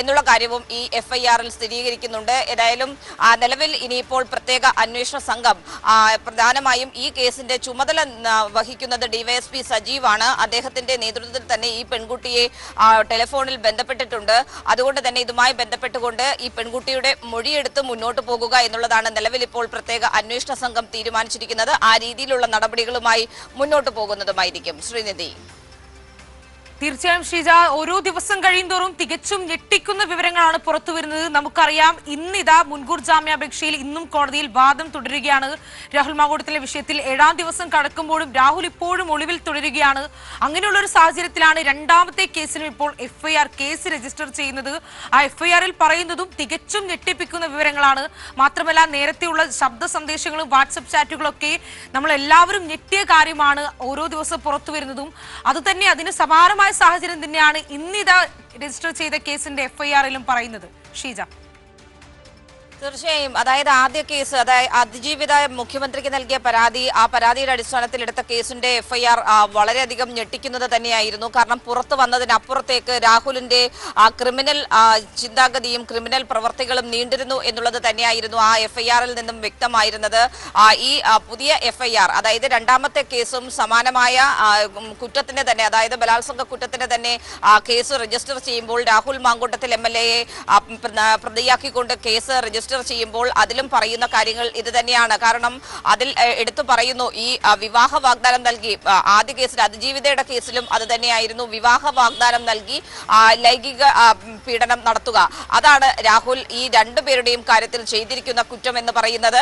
എന്നുള്ള കാര്യവും ഈ എഫ് ഐ ആറിൽ സ്ഥിരീകരിക്കുന്നുണ്ട്. ഏതായാലും നിലവിൽ ഇനിയിപ്പോൾ പ്രത്യേക അന്വേഷണ സംഘം പ്രധാനമായും ഈ കേസിന്റെ ചുമതല വഹിക്കുന്നത് ഡിവൈഎസ്പി സജീവാണ്. അദ്ദേഹത്തിന്റെ നേതൃത്വത്തിൽ തന്നെ ഈ പെൺകുട്ടിയെ ടെലിഫോണിൽ ബന്ധപ്പെട്ടിട്ടുണ്ട്. അതുകൊണ്ട് തന്നെ ഇതുമായി ബന്ധപ്പെട്ടുകൊണ്ട് ഈ പെൺകുട്ടിയുടെ മൊഴിയെടുത്ത് മുന്നോട്ട് പോകുക എന്നുള്ളതാണ് നിലവിൽ ഇപ്പോൾ പ്രത്യേക അന്വേഷണ സംഘം തീരുമാനിച്ചിരിക്കുന്നത്. ആ രീതിയിലുള്ള നടപടികളുമായി മുന്നോട്ട് പോകുന്നതുമായിരിക്കും. ശ്രീനിധി. തീർച്ചയായും ഷീജ ഓരോ ദിവസം കഴിയുന്തോറും തികച്ചും ഞെട്ടിക്കുന്ന വിവരങ്ങളാണ് പുറത്തു വരുന്നത്. നമുക്കറിയാം ഇന്നിതാ മുൻകൂർ ജാമ്യാപേക്ഷയിൽ ഇന്നും കോടതിയിൽ വാദം തുടരുകയാണ്. രാഹുൽ മാങ്കോട്ടത്തിലെ വിഷയത്തിൽ ഏഴാം ദിവസം കടക്കുമ്പോഴും രാഹുൽ ഇപ്പോഴും ഒളിവിൽ തുടരുകയാണ്. അങ്ങനെയുള്ള ഒരു സാഹചര്യത്തിലാണ് രണ്ടാമത്തെ കേസിനും ഇപ്പോൾ എഫ്ഐആർ കേസ് രജിസ്റ്റർ ചെയ്യുന്നത്. ആ എഫ്ഐആറിൽ പറയുന്നതും തികച്ചും ഞെട്ടിപ്പിക്കുന്ന വിവരങ്ങളാണ്. മാത്രമല്ല നേരത്തെയുള്ള ശബ്ദ സന്ദേശങ്ങളും വാട്സപ്പ് ചാറ്റുകളൊക്കെ നമ്മൾ എല്ലാവരും ഞെട്ടിയ കാര്യമാണ് ഓരോ ദിവസം പുറത്തു വരുന്നതും. അതുതന്നെ അതിന് സമാനമായ സാഹചര്യം തന്നെയാണ് ഇന്നിതാ രജിസ്റ്റർ ചെയ്ത കേസിന്റെ എഫ്ഐആറിലും പറയുന്നത്. ഷീജ. തീർച്ചയായും. അതായത് ആദ്യ കേസ് അതായത് അതിജീവിത മുഖ്യമന്ത്രിക്ക് നൽകിയ പരാതി ആ പരാതിയുടെ അടിസ്ഥാനത്തിൽ എടുത്ത കേസിന്റെ എഫ്ഐആർ വളരെയധികം ഞെട്ടിക്കുന്നത് തന്നെയായിരുന്നു. കാരണം പുറത്തു വന്നതിനപ്പുറത്തേക്ക് രാഹുലിന്റെ ആ ക്രിമിനൽ ചിന്താഗതിയും ക്രിമിനൽ പ്രവർത്തികളും നീണ്ടിരുന്നു എന്നുള്ളത് തന്നെയായിരുന്നു ആ എഫ്ഐആറിൽ നിന്നും വ്യക്തമായിരുന്നത്. ഈ പുതിയ എഫ്ഐആർ അതായത് രണ്ടാമത്തെ കേസും സമാനമായ കുറ്റത്തിന്റെ കുറ്റത്തിന് തന്നെ അതായത് ബലാത്സംഗ കുറ്റത്തിന് തന്നെ കേസ് രജിസ്റ്റർ ചെയ്യുമ്പോൾ രാഹുൽ മാങ്കൂട്ടത്തിൽ എം പ്രതിയാക്കിക്കൊണ്ട് കേസ് രജിസ്റ്റർ ചെയ്യുമ്പോൾ അതിലും പറയുന്ന കാര്യങ്ങൾ ഇത് തന്നെയാണ്. കാരണം അതിൽ എടുത്തു പറയുന്നു ഈ വിവാഹ വാഗ്ദാനം നൽകി. ആദ്യ കേസിൽ അതിജീവിതയുടെ കേസിലും അത് തന്നെയായിരുന്നു. വിവാഹ വാഗ്ദാനം നൽകി ലൈംഗിക പീഡനം നടത്തുക. അതാണ് രാഹുൽ ഈ രണ്ടുപേരുടെയും കാര്യത്തിൽ ചെയ്തിരിക്കുന്ന കുറ്റം എന്ന് പറയുന്നത്.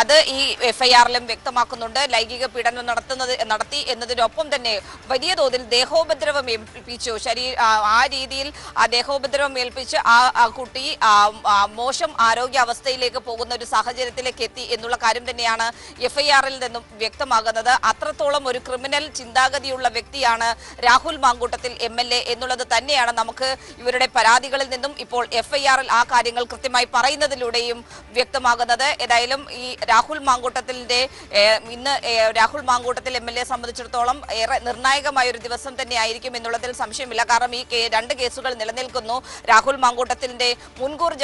അത് ഈ എഫ്ഐആറിലും വ്യക്തമാക്കുന്നുണ്ട്. ലൈംഗിക പീഡനം നടത്തുന്നത് നടത്തി എന്നതിനൊപ്പം തന്നെ വലിയ തോതിൽ ദേഹോപദ്രവം ഏൽപ്പിച്ചു. ശരീര ആ രീതിയിൽ ദേഹോപദ്രവം ഏൽപ്പിച്ച് ആ കുട്ടി ആ, മോശം ആരോഗ്യാവസ്ഥയിലേക്ക് പോകുന്ന ഒരു സാഹചര്യത്തിലേക്ക് എത്തി എന്നുള്ള കാര്യം തന്നെയാണ് എഫ്ഐആറിൽ നിന്നും വ്യക്തമാകുന്നത്. അത്രത്തോളം ഒരു ക്രിമിനൽ ചിന്താഗതിയുള്ള വ്യക്തിയാണ് രാഹുൽ മാങ്കൂട്ടത്തിൽ എം എന്നുള്ളത് തന്നെയാണ് നമുക്ക് ഇവരുടെ പരാതികളിൽ നിന്നും ഇപ്പോൾ എഫ്ഐആറിൽ ആ കാര്യങ്ങൾ കൃത്യമായി പറയുന്നതിലൂടെയും വ്യക്തമാകുന്നത്. ഏതായാലും ഈ രാഹുൽ മാങ്കൂട്ടത്തിന്റെ ഇന്ന് Rahul Mamkootathil M L A സംബന്ധിച്ചിടത്തോളം ഏറെ നിർണായകമായ ഒരു ദിവസം തന്നെ ആയിരിക്കും എന്നുള്ളതിൽ സംശയമില്ല. കാരണം ഈ രണ്ട് കേസുകൾ നിലനിൽക്കുന്നു. രാഹുൽ മാങ്കൂട്ടത്തിന്റെ മുൻകൂർ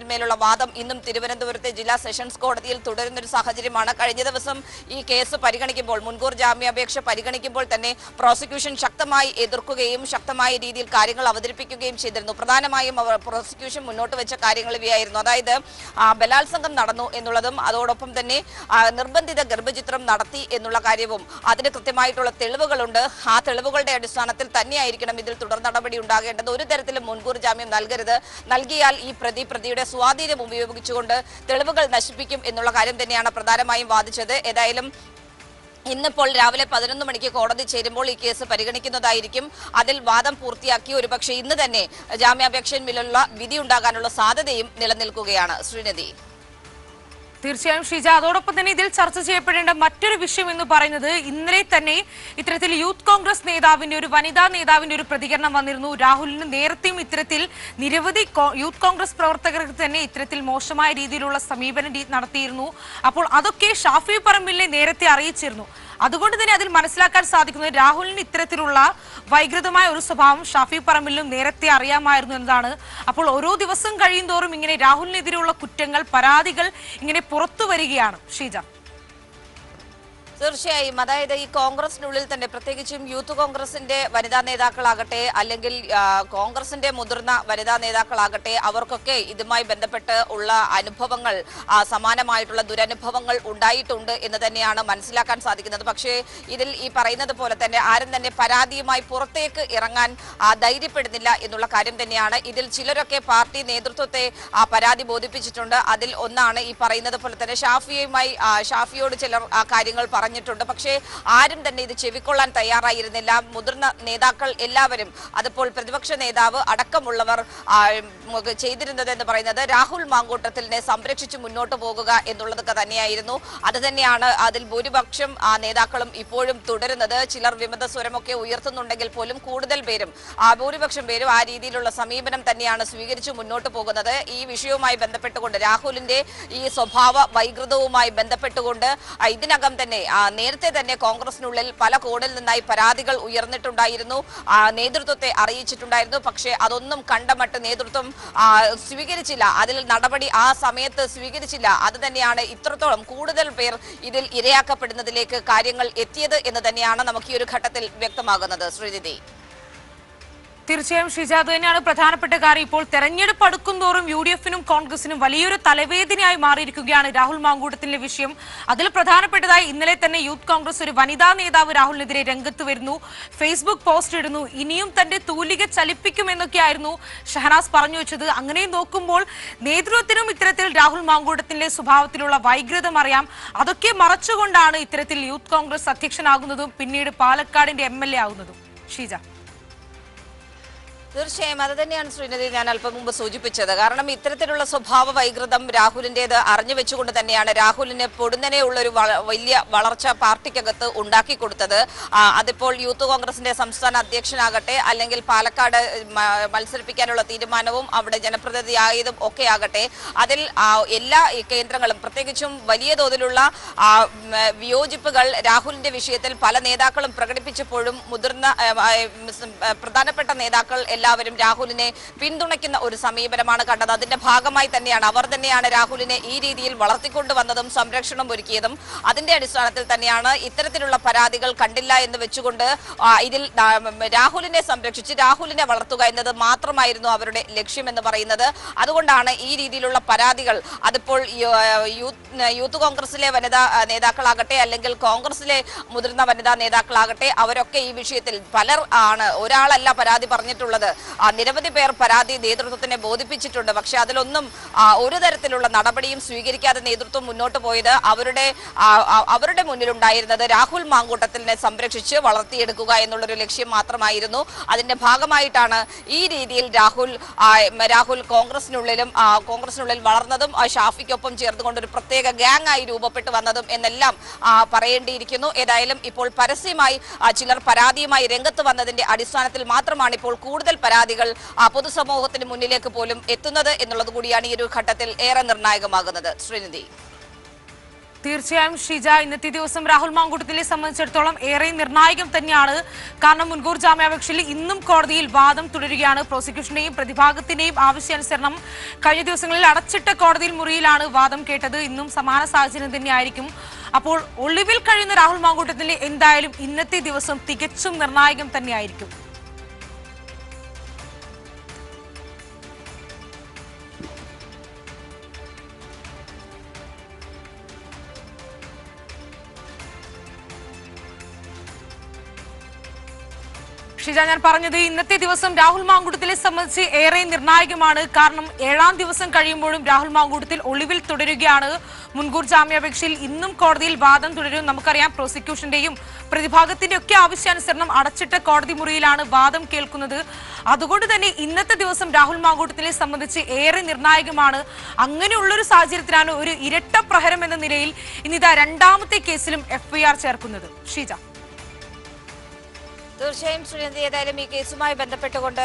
ജാമ്യാപേക്ഷയിന്മേലുള്ള വാദം ഇന്നും തിരുവനന്തപുരത്തെ ജില്ലാ സെഷൻസ് കോടതിയിൽ തുടരുന്ന ഒരു സാഹചര്യമാണ്. കഴിഞ്ഞ ദിവസം ഈ കേസ് പരിഗണിക്കുമ്പോൾ മുൻകൂർ ജാമ്യാപേക്ഷ പരിഗണിക്കുമ്പോൾ തന്നെ പ്രോസിക്യൂഷൻ ശക്തമായി എതിർക്കുകയും ശക്തമായ രീതിയിൽ കാര്യങ്ങൾ അവതരിപ്പിക്കുകയും ചെയ്തിരുന്നു. പ്രധാനമായും അവർ പ്രോസിക്യൂഷൻ മുന്നോട്ട് വെച്ച കാര്യങ്ങൾ ഇവയായിരുന്നു. അതായത് ബലാത്സംഗം നടന്നു എന്നുള്ളതും അതോടൊപ്പം തന്നെ നിർബന്ധിത ഗർഭചിത്രം നടത്തി എന്നുള്ള കാര്യവും അതിന് കൃത്യമായിട്ടുള്ള തെളിവുകളുണ്ട്. ആ തെളിവുകളുടെ അടിസ്ഥാനത്തിൽ തന്നെയായിരിക്കണം ഇതിൽ തുടർ നടപടി ഉണ്ടാകേണ്ടത്. ഒരു തരത്തിലും മുൻകൂർ ജാമ്യം നൽകരുത്. നൽകിയാൽ ഈ പ്രതി പ്രതിയുടെ സ്വാധീനം ഉപയോഗിച്ചുകൊണ്ട് തെളിവുകൾ നശിപ്പിക്കും എന്നുള്ള കാര്യം തന്നെയാണ് പ്രധാനമായും വാദിച്ചത്. ഏതായാലും ഇന്നിപ്പോൾ രാവിലെ പതിനൊന്ന് മണിക്ക് കോടതി ചേരുമ്പോൾ ഈ കേസ് പരിഗണിക്കുന്നതായിരിക്കും. അതിൽ വാദം പൂർത്തിയാക്കി ഒരുപക്ഷെ ഇന്ന് തന്നെ ജാമ്യാപേക്ഷയിന്മേലുള്ള വിധി ഉണ്ടാകാനുള്ള സാധ്യതയും നിലനിൽക്കുകയാണ്. ശ്രീനിധി. തീർച്ചയായും ഷീജ അതോടൊപ്പം തന്നെ ഇതിൽ ചർച്ച ചെയ്യപ്പെടേണ്ട മറ്റൊരു വിഷയം എന്ന് പറയുന്നത് ഇന്നലെ തന്നെ ഇത്തരത്തിൽ യൂത്ത് കോൺഗ്രസ് നേതാവിന്റെ ഒരു വനിതാ നേതാവിന്റെ ഒരു പ്രതികരണം വന്നിരുന്നു. രാഹുലിന് നേരത്തെയും ഇത്തരത്തിൽ നിരവധി യൂത്ത് കോൺഗ്രസ് പ്രവർത്തകർക്ക് തന്നെ ഇത്തരത്തിൽ മോശമായ രീതിയിലുള്ള സമീപനം നടത്തിയിരുന്നു. അപ്പോൾ അതൊക്കെ ഷാഫി പറമ്പിലിനെ നേരത്തെ അറിയിച്ചിരുന്നു. അതുകൊണ്ട് തന്നെ അതിൽ മനസ്സിലാക്കാൻ സാധിക്കുന്നത് രാഹുലിന് ഇത്തരത്തിലുള്ള വൈകൃതമായ ഒരു സ്വഭാവം ഷാഫി പറമ്പിലും നേരത്തെ അറിയാമായിരുന്നു എന്നതാണ്. അപ്പോൾ ഓരോ ദിവസം കഴിയും തോറും ഇങ്ങനെ രാഹുലിനെതിരെയുള്ള കുറ്റങ്ങൾ പരാതികൾ ഇങ്ങനെ പുറത്തു വരികയാണ്. ഷീജ. തീർച്ചയായും. അതായത് ഈ കോൺഗ്രസിനുള്ളിൽ തന്നെ പ്രത്യേകിച്ചും യൂത്ത് കോൺഗ്രസിന്റെ വനിതാ നേതാക്കളാകട്ടെ അല്ലെങ്കിൽ കോൺഗ്രസിന്റെ മുതിർന്ന വനിതാ നേതാക്കളാകട്ടെ അവർക്കൊക്കെ ഇതുമായി ബന്ധപ്പെട്ട് ഉള്ള അനുഭവങ്ങൾ സമാനമായിട്ടുള്ള ദുരനുഭവങ്ങൾ ഉണ്ടായിട്ടുണ്ട് എന്ന് തന്നെയാണ് മനസ്സിലാക്കാൻ സാധിക്കുന്നത്. പക്ഷേ ഇതിൽ ഈ പറയുന്നത് പോലെ തന്നെ ആരും തന്നെ പരാതിയുമായി പുറത്തേക്ക് ഇറങ്ങാൻ ധൈര്യപ്പെടുന്നില്ല എന്നുള്ള കാര്യം തന്നെയാണ്. ഇതിൽ ചിലരൊക്കെ പാർട്ടി നേതൃത്വത്തെ ആ, പരാതി ബോധിപ്പിച്ചിട്ടുണ്ട്. അതിൽ ഒന്നാണ് ഈ പറയുന്നത് പോലെ തന്നെ ഷാഫിയുമായി ഷാഫിയോട് ചിലർ കാര്യങ്ങൾ പറഞ്ഞിട്ടുണ്ട്. പക്ഷേ ആരും തന്നെ ഇത് ചെവിക്കൊള്ളാൻ തയ്യാറായിരുന്നില്ല. മുതിർന്ന നേതാക്കൾ എല്ലാവരും അതിപ്പോൾ പ്രതിപക്ഷ നേതാവ് അടക്കമുള്ളവർ ചെയ്തിരുന്നത് എന്ന് പറയുന്നത് രാഹുൽ മാങ്കൂട്ടത്തിലിനെ സംരക്ഷിച്ച് മുന്നോട്ട് പോകുക എന്നുള്ളതൊക്കെ തന്നെയായിരുന്നു. അത് തന്നെയാണ് അതിൽ ഭൂരിപക്ഷം നേതാക്കളും ഇപ്പോഴും തുടരുന്നത്. ചിലർ വിമത സ്വരമൊക്കെ ഉയർത്തുന്നുണ്ടെങ്കിൽ പോലും കൂടുതൽ പേരും ആ ഭൂരിപക്ഷം പേരും ആ രീതിയിലുള്ള സമീപനം തന്നെയാണ് സ്വീകരിച്ച് മുന്നോട്ട് പോകുന്നത്. ഈ വിഷയവുമായി ബന്ധപ്പെട്ടുകൊണ്ട് രാഹുലിന്റെ ഈ സ്വഭാവ വൈകൃതവുമായി ബന്ധപ്പെട്ടുകൊണ്ട് ഇതിനകം തന്നെ നേരത്തെ തന്നെ കോൺഗ്രസിനുള്ളിൽ പല കോണിൽ നിന്നായി പരാതികൾ ഉയർന്നിട്ടുണ്ടായിരുന്നു. നേതൃത്വത്തെ അറിയിച്ചിട്ടുണ്ടായിരുന്നു. പക്ഷേ അതൊന്നും കണ്ടമട്ട് നേതൃത്വം സ്വീകരിച്ചില്ല. അതിൽ നടപടി ആ സമയത്ത് സ്വീകരിച്ചില്ല. അത് തന്നെയാണ് ഇത്രത്തോളം കൂടുതൽ പേർ ഇതിൽ ഇരയാക്കപ്പെടുന്നതിലേക്ക് കാര്യങ്ങൾ എത്തിയത് എന്ന് തന്നെയാണ് നമുക്ക് ഈ ഒരു ഘട്ടത്തിൽ വ്യക്തമാകുന്നത്. ശ്രീനിധി. തീർച്ചയായും ഷിജ അത് തന്നെയാണ് പ്രധാനപ്പെട്ട കാര്യം. ഇപ്പോൾ തെരഞ്ഞെടുപ്പ് അടുക്കുംതോറും യു ഡി എഫിനും കോൺഗ്രസിനും വലിയൊരു തലവേദനയായി മാറിയിരിക്കുകയാണ് രാഹുൽ മാങ്കൂട്ടത്തിന്റെ വിഷയം. അതിൽ പ്രധാനപ്പെട്ടതായി ഇന്നലെ തന്നെ യൂത്ത് കോൺഗ്രസ് ഒരു വനിതാ നേതാവ് രാഹുലിനെതിരെ രംഗത്ത് വരുന്നു. ഫേസ്ബുക്ക് പോസ്റ്റ് ഇടുന്നു. ഇനിയും തന്റെ തൂലിക ചലിപ്പിക്കുമെന്നൊക്കെയായിരുന്നു ഷഹനാസ് പറഞ്ഞു വെച്ചത്. അങ്ങനെ നോക്കുമ്പോൾ നേതൃത്വത്തിനും ഇത്തരത്തിൽ രാഹുൽ മാങ്കൂട്ടത്തിന്റെ സ്വഭാവത്തിലുള്ള വൈകൃതം അറിയാം. അതൊക്കെ മറച്ചുകൊണ്ടാണ് ഇത്തരത്തിൽ യൂത്ത് കോൺഗ്രസ് അധ്യക്ഷനാകുന്നതും പിന്നീട് പാലക്കാടിന്റെ എം എൽ എ ആകുന്നതും ഷീജ. തീർച്ചയായും അത് തന്നെയാണ് ശ്രീനിധി ഞാൻ അല്പം മുമ്പ് സൂചിപ്പിച്ചത്. കാരണം ഇത്തരത്തിലുള്ള സ്വഭാവ വൈകൃതം രാഹുലിന്റേത് അറിഞ്ഞു വെച്ചുകൊണ്ട് തന്നെയാണ് രാഹുലിന് പൊടുന്നനെയുള്ള ഒരു വലിയ വളർച്ച പാർട്ടിക്കകത്ത് ഉണ്ടാക്കി കൊടുത്തത് അതിപ്പോൾ യൂത്ത് കോൺഗ്രസിന്റെ സംസ്ഥാന അധ്യക്ഷനാകട്ടെ അല്ലെങ്കിൽ പാലക്കാട് മത്സരിപ്പിക്കാനുള്ള തീരുമാനവും അവിടെ ജനപ്രതിനിധിയായതും ഒക്കെ ആകട്ടെ അതിൽ എല്ലാ കേന്ദ്രങ്ങളും പ്രത്യേകിച്ചും വലിയ തോതിലുള്ള വിയോജിപ്പുകൾ രാഹുലിന്റെ വിഷയത്തിൽ പല നേതാക്കളും പ്രകടിപ്പിച്ചപ്പോഴും മുതിർന്ന പ്രധാനപ്പെട്ട നേതാക്കൾ എല്ലാവരും രാഹുലിനെ പിന്തുണയ്ക്കുന്ന ഒരു സമീപനമാണ് കണ്ടത്. അതിന്റെ ഭാഗമായി തന്നെയാണ് അവർ തന്നെയാണ് രാഹുലിനെ ഈ രീതിയിൽ വളർത്തിക്കൊണ്ടുവന്നതും സംരക്ഷണം ഒരുക്കിയതും. അതിന്റെ അടിസ്ഥാനത്തിൽ തന്നെയാണ് ഇത്തരത്തിലുള്ള പരാതികൾ കണ്ടില്ല എന്ന് വെച്ചുകൊണ്ട് ഇതിൽ രാഹുലിനെ സംരക്ഷിച്ച് രാഹുലിനെ വളർത്തുക എന്നത് മാത്രമായിരുന്നു അവരുടെ ലക്ഷ്യമെന്ന് പറയുന്നത്. അതുകൊണ്ടാണ് ഈ രീതിയിലുള്ള പരാതികൾ അതിപ്പോൾ യൂത്ത് കോൺഗ്രസിലെ വനിതാ നേതാക്കളാകട്ടെ അല്ലെങ്കിൽ കോൺഗ്രസിലെ മുതിർന്ന വനിതാ നേതാക്കളാകട്ടെ അവരൊക്കെ ഈ വിഷയത്തിൽ പലർ ആണ് ഒരാളല്ല പരാതി പറഞ്ഞിട്ടുള്ളത്. നിരവധി പേർ പരാതി നേതൃത്വത്തിനെ ബോധിപ്പിച്ചിട്ടുണ്ട്. പക്ഷെ അതിലൊന്നും ഒരു തരത്തിലുള്ള നടപടിയും സ്വീകരിക്കാതെ നേതൃത്വം മുന്നോട്ട് പോയത് അവരുടെ അവരുടെ മുന്നിലുണ്ടായിരുന്നത് രാഹുൽ മാങ്കൂട്ടത്തിനെ സംരക്ഷിച്ച് വളർത്തിയെടുക്കുക എന്നുള്ളൊരു ലക്ഷ്യം മാത്രമായിരുന്നു. അതിന്റെ ഭാഗമായിട്ടാണ് ഈ രീതിയിൽ രാഹുൽ രാഹുൽ കോൺഗ്രസിനുള്ളിലും കോൺഗ്രസിനുള്ളിൽ വളർന്നതും ഷാഫിക്കൊപ്പം ചേർന്നുകൊണ്ട് ഒരു പ്രത്യേക ഗ്യാങ് ആയി രൂപപ്പെട്ടു വന്നതും എന്നെല്ലാം പറയേണ്ടിയിരിക്കുന്നു. ഏതായാലും ഇപ്പോൾ പരസ്യമായി ചിലർ പരാതിയുമായി രംഗത്ത് വന്നതിന്റെ അടിസ്ഥാനത്തിൽ മാത്രമാണ് ഇപ്പോൾ കൂടുതൽ പരാതികൾ പൊതുസമൂഹത്തിന് മുന്നിലേക്ക് പോലും എത്തുന്നത് എന്നുള്ളത് കൂടിയാണ് ഈ ഒരു ഘട്ടത്തിൽ ഏറെ നിർണായകമാകുന്നത്. ശ്രീനിധി. തീർച്ചയായും ഷിജ ഇന്നത്തെ ദിവസം രാഹുൽ മാങ്കുട്ടത്തിലെ സംബന്ധിച്ചിടത്തോളം ഏറെ നിർണായകം തന്നെയാണ്. കാരണം മുൻകൂർ ജാമ്യാപേക്ഷയിൽ ഇന്നും കോടതിയിൽ വാദം തുടരുകയാണ്. പ്രോസിക്യൂഷന്റെയും പ്രതിഭാഗത്തിന്റെയും ആവശ്യാനുസരണം കഴിഞ്ഞ ദിവസങ്ങളിൽ അടച്ചിട്ട കോടതിയിൽ മുറിയിലാണ് വാദം കേട്ടത്. ഇന്നും സമാന സാഹചര്യം തന്നെയായിരിക്കും. അപ്പോൾ ഒളിവിൽ കഴിയുന്ന രാഹുൽ മാങ്കൂട്ടത്തിന് എന്തായാലും ഇന്നത്തെ ദിവസം തികച്ചും നിർണായകം തന്നെയായിരിക്കും. ഷിജ ഞാൻ പറഞ്ഞത് ഇന്നത്തെ ദിവസം രാഹുൽ മാങ്കൂട്ടത്തിലെ സംബന്ധിച്ച് ഏറെ നിർണായകമാണ്. കാരണം ഏഴാം ദിവസം കഴിയുമ്പോഴും രാഹുൽ മാങ്കൂട്ടത്തിൽ ഒളിവിൽ തുടരുകയാണ്. മുൻകൂർ ജാമ്യാപേക്ഷയിൽ ഇന്നും കോടതിയിൽ വാദം തുടരും. നമുക്കറിയാം പ്രോസിക്യൂഷന്റെയും പ്രതിഭാഗത്തിന്റെ ഒക്കെ ആവശ്യാനുസരണം അടച്ചിട്ട കോടതി മുറിയിലാണ് വാദം കേൾക്കുന്നത്. അതുകൊണ്ട് തന്നെ ഇന്നത്തെ ദിവസം രാഹുൽ മാങ്കൂട്ടത്തിനെ സംബന്ധിച്ച് ഏറെ നിർണായകമാണ്. അങ്ങനെയുള്ളൊരു സാഹചര്യത്തിലാണ് ഒരു ഇരട്ട പ്രഹരം എന്ന നിലയിൽ ഇന്നിതാ രണ്ടാമത്തെ കേസിലും എഫ്ഐആർ ചേർക്കുന്നത്. ഷീജ. തീർച്ചയായും ശ്രീനന്ദി ഏതായാലും ഈ കേസുമായി ബന്ധപ്പെട്ടുകൊണ്ട്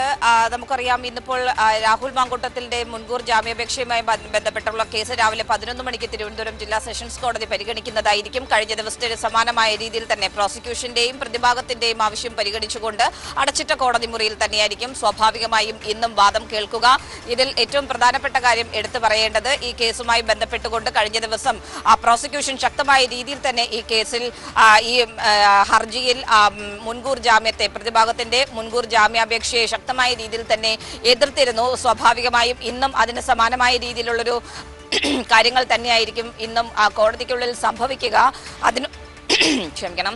നമുക്കറിയാം ഇന്നിപ്പോൾ രാഹുൽ മാങ്കൂട്ടത്തിന്റെ മുൻകൂർ ജാമ്യാപേക്ഷയുമായി ബന്ധപ്പെട്ടുള്ള കേസ് രാവിലെ പതിനൊന്ന് മണിക്ക് തിരുവനന്തപുരം ജില്ലാ സെഷൻസ് കോടതി പരിഗണിക്കുന്നതായിരിക്കും. കഴിഞ്ഞ ദിവസത്തെ സമാനമായ രീതിയിൽ തന്നെ പ്രോസിക്യൂഷന്റെയും പ്രതിഭാഗത്തിന്റെയും ആവശ്യം പരിഗണിച്ചുകൊണ്ട് അടച്ചിട്ട കോടതി മുറിയിൽ തന്നെയായിരിക്കും. സ്വാഭാവികമായും ഇന്നും വാദം കേൾക്കുക. ഇതിൽ ഏറ്റവും പ്രധാനപ്പെട്ട കാര്യം എടുത്തു പറയേണ്ടത് ഈ കേസുമായി ബന്ധപ്പെട്ടുകൊണ്ട് കഴിഞ്ഞ ദിവസം പ്രോസിക്യൂഷൻ ശക്തമായ രീതിയിൽ തന്നെ ഈ കേസിൽ ഈ ഹർജിയിൽ മുൻകൂർ ഉം, ജാമ്യത്തെ പ്രതിഭാഗത്തിന്റെ മുൻകൂർ ജാമ്യാപേക്ഷയെ ശക്തമായ രീതിയിൽ തന്നെ എതിർത്തിരുന്നു. സ്വാഭാവികമായും ഇന്നും അതിന് സമാനമായ രീതിയിലുള്ളൊരു കാര്യങ്ങൾ തന്നെയായിരിക്കും ഇന്നും ആ, കോടതിക്കുള്ളിൽ സംഭവിക്കുക. അതിന് ക്ഷമിക്കണം.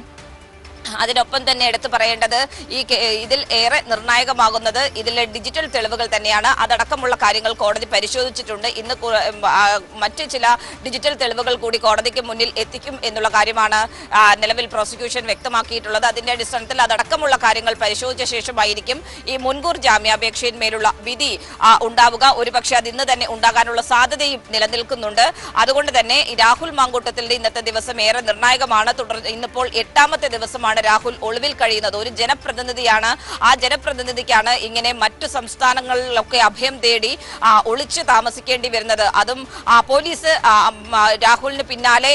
അതിനൊപ്പം തന്നെ എടുത്തു പറയേണ്ടത് ഈ ഇതിൽ ഏറെ നിർണായകമാകുന്നത് ഇതിലെ ഡിജിറ്റൽ തെളിവുകൾ തന്നെയാണ്. അതടക്കമുള്ള കാര്യങ്ങൾ കോടതി പരിശോധിച്ചിട്ടുണ്ട്. ഇന്ന് മറ്റ് ചില ഡിജിറ്റൽ തെളിവുകൾ കൂടി കോടതിക്ക് മുന്നിൽ എത്തിക്കും എന്നുള്ള കാര്യമാണ് നിലവിൽ പ്രോസിക്യൂഷൻ വ്യക്തമാക്കിയിട്ടുള്ളത്. അതിന്റെ അടിസ്ഥാനത്തിൽ അതടക്കമുള്ള കാര്യങ്ങൾ പരിശോധിച്ച ശേഷമായിരിക്കും ഈ മുൻകൂർ ജാമ്യാപേക്ഷയിന്മേലുള്ള വിധി ഉണ്ടാവുക. ഒരുപക്ഷെ അത് ഇന്ന് തന്നെ ഉണ്ടാകാനുള്ള സാധ്യതയും നിലനിൽക്കുന്നുണ്ട്. അതുകൊണ്ട് തന്നെ രാഹുൽ മാങ്കൂട്ടത്തിന്റെ ഇന്നത്തെ ദിവസം ഏറെ നിർണായകമാണ്. തുടർ ഇന്നിപ്പോൾ എട്ടാമത്തെ ദിവസമാണ് തന്നെയാണ് രാഹുൽ ഒളിവിൽ കഴിയുന്നത്. ഒരു ജനപ്രതിനിധിയാണ്. ആ ജനപ്രതിനിധിക്കാണ് ഇങ്ങനെ മറ്റു സംസ്ഥാനങ്ങളിലൊക്കെ അഭയം തേടി ഒളിച്ച് താമസിക്കേണ്ടി വരുന്നത്. അതും പോലീസ് രാഹുലിന് പിന്നാലെ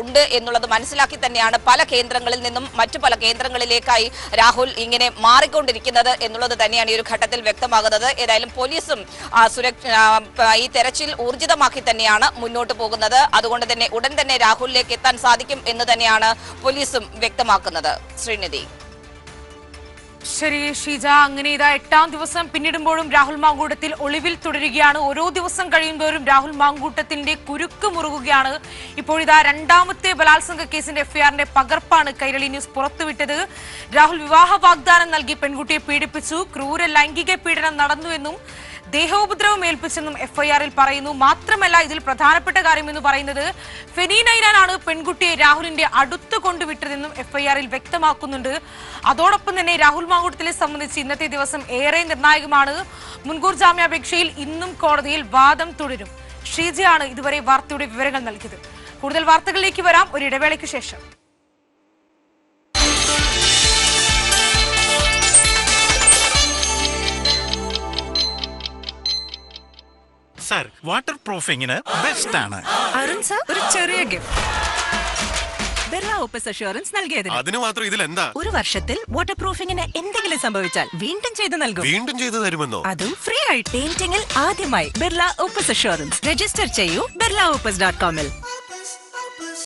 ഉണ്ട് എന്നുള്ളത് മനസ്സിലാക്കി തന്നെയാണ് പല കേന്ദ്രങ്ങളിൽ നിന്നും മറ്റു പല കേന്ദ്രങ്ങളിലേക്കായി രാഹുൽ ഇങ്ങനെ മാറിക്കൊണ്ടിരിക്കുന്നത് എന്നുള്ളത് തന്നെയാണ് ഈ ഒരു ഘട്ടത്തിൽ വ്യക്തമാകുന്നത്. ഏതായാലും പോലീസും ഈ തെരച്ചിൽ ഊർജിതമാക്കി തന്നെയാണ് മുന്നോട്ട് പോകുന്നത്. അതുകൊണ്ട് തന്നെ ഉടൻ തന്നെ രാഹുലിലേക്ക് എത്താൻ സാധിക്കും എന്ന് തന്നെയാണ് പോലീസും വ്യക്തമാക്കുന്നത്. ശ്രീനിധി. ശരി ഷീജ അങ്ങനെ ഇതാ എട്ടാം ദിവസം പിന്നിടുമ്പോഴും രാഹുൽ മാങ്കൂട്ടത്തിൽ ഒളിവിൽ തുടരുകയാണ്. ഓരോ ദിവസം കഴിയുമ്പോഴും രാഹുൽ മാങ്കൂട്ടത്തിന്റെ കുരുക്ക് മുറുകുകയാണ്. ഇപ്പോൾ ഇതാ രണ്ടാമത്തെ ബലാത്സംഗ കേസിന്റെ എഫ്ഐആറിന്റെ പകർപ്പാണ് കൈരളി ന്യൂസ് പുറത്തുവിട്ടത്. രാഹുൽ വിവാഹ വാഗ്ദാനം നൽകി പെൺകുട്ടിയെ പീഡിപ്പിച്ചു. ക്രൂര ലൈംഗിക പീഡനം നടന്നുവെന്നും ദേഹോപദ്രവം ഏൽപ്പിച്ചെന്നും എഫ്ഐആറിൽ പറയുന്നു. മാത്രമല്ല ഇതിൽ പ്രധാനപ്പെട്ട കാര്യം എന്ന് പറയുന്നത് ഫെനി നൈനാനാണ് പെൺകുട്ടിയെ രാഹുലിന്റെ അടുത്ത് കൊണ്ടുവിട്ടതെന്നും എഫ്ഐആറിൽ വ്യക്തമാക്കുന്നുണ്ട്. അതോടൊപ്പം തന്നെ രാഹുൽ മാങ്കൂട്ടത്തിലെ സംബന്ധിച്ച് ഇന്നത്തെ ദിവസം ഏറെ നിർണായകമാണ്. മുൻകൂർ ജാമ്യാപേക്ഷയിൽ ഇന്നും കോടതിയിൽ വാദം തുടരും. ഷീജയാണ് ഇതുവരെ വാർത്തയുടെ വിവരങ്ങൾ നൽകിയത്. കൂടുതൽ വാർത്തകളിലേക്ക് വരാം. ഒരു ഇടവേളയ്ക്ക് ശേഷം. സർ വാട്ടർ പ്രൂഫിങ്ങിന് ബെസ്റ്റ് ആണ്. അരുൺ സാർ ഒരു ചെറിയ ഗിഫ്റ്റ് അഷുറൻസ് നൽകിയതിന്. അതിന് മാത്രം ഇതിൽ എന്താ ഒരു വർഷത്തിൽ വാട്ടർ പ്രൂഫിങ്ങിന് എന്തെങ്കിലും സംഭവിച്ചാൽ വീണ്ടും ചെയ്തു നൽകും. വീണ്ടും ചെയ്തു തരുമെന്നോ? അതും ഫ്രീ ആയി പെയിന്റിംഗിൽ ആദ്യമായി ബിർള ഓപ്പസ് അഷുറൻസ് രജിസ്റ്റർ ചെയ്യൂ ബിർള ഓപ്പസ് ഡോട്ട് കോമിൽ